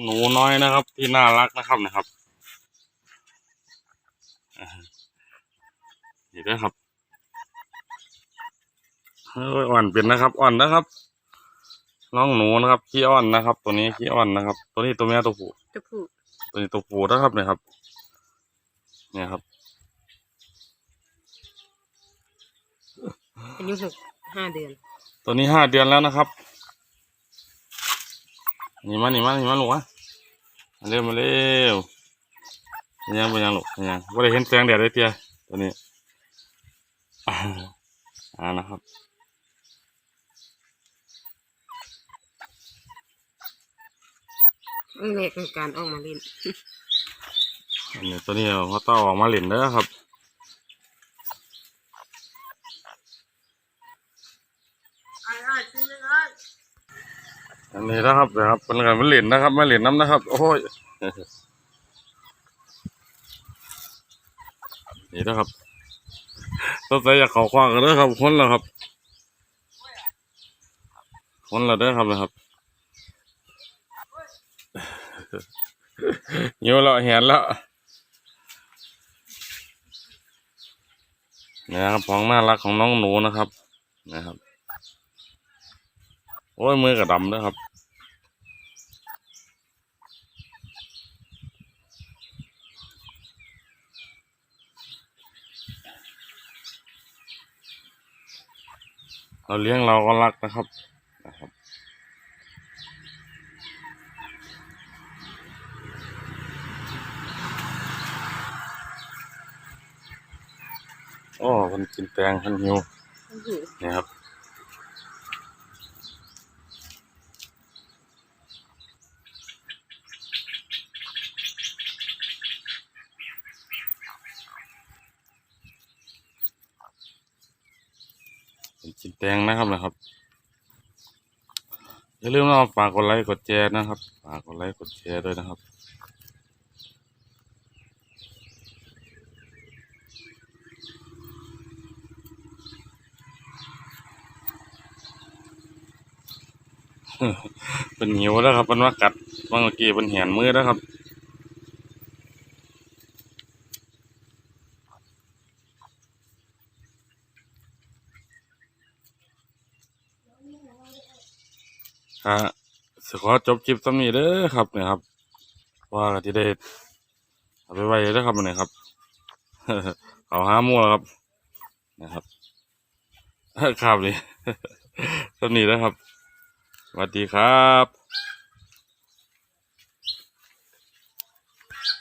หนูน้อยนะครับ ที่น่ารักนะครับนะครับอ่านี่นะครับเฮ้ยอ่อนเป็นนะครับอ่อนนะครับน้องหนูนะครับขี้อ่อนนะครับ ตัวนี้ขี้อ่อนนะครับ ตัวนี้ตัวแม่ตัวผู้จะผูกตัวนี้ตัวผู้นะครับเนี่ยครับ เนี่ยครับอายุหกห้าเดือน ตัวนี้ห้าเดือนแล้วนะครับ นี่มานี่มานี่มาลูกวะมาเร็วมาเร็วเป็นยังเป็นยังลูกเป็นยังว่าได้เห็นแสงแดดเลยเตี้ยตัวนี้อ่าอ่านะครับตั้งแต่ในการออกมาเล่นอันนี้ตัวนี้เขาต้องออกมาเล่นเด้อครับอันนี้ นี่นะครับนะครับเป็นการมาเล่นนะครับมาเล่นน้ำนะครับ โอ้ยนี่นะครับตัวใจอยากเขาคว้างกันเด้อครับคนละครับคนละเด้อครับนะครับเยอะล้วเห็นแล้วนะครับของน่ารักของน้องหนูนะครับนะครับ โอ้ยมือกระดำด้วยครับเราเลี้ยงเราก็รักนะครับนะครับโอ้มันกินแตงมันหิวนี่ครับ กินแตงนะครับนะครับอย่าลืมนะฝากกดไลค์กดแชร์นะครับฝากกดไลค์กดแชร์ด้วยนะครับเป็นหิวแล้วครับเป็นว่ากัดเมื่อกี้เป็นแหนมือแล้วครับ ฮะสขอจบคลิปสำนี้เด้อครับเนี่ยครับ ว่าก็ที่ได้เอาไปไว้เด้อครับเนี่ยครับเอาห้ามั่วแล้วครับนะครับครับนี่สำนี้แล้วครับสวัสดีครับ